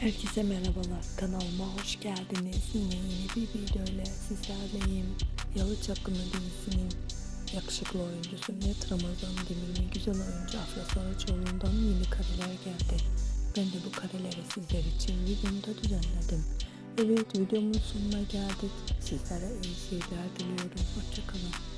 Herkese merhabalar. Kanalıma hoş geldiniz. Yine yeni bir video ile sizlerleyim. Yalı Çapkını dizisinin yakışıklı oyuncusu Net Ramazan Demir'in güzel oyuncu Afra Saraçoğlu'ndan yeni kareler geldi. Ben de bu kareleri sizler için videomda düzenledim. Evet videomun sonuna geldik. Sizlere iyi seyirler diliyorum. Hoşçakalın.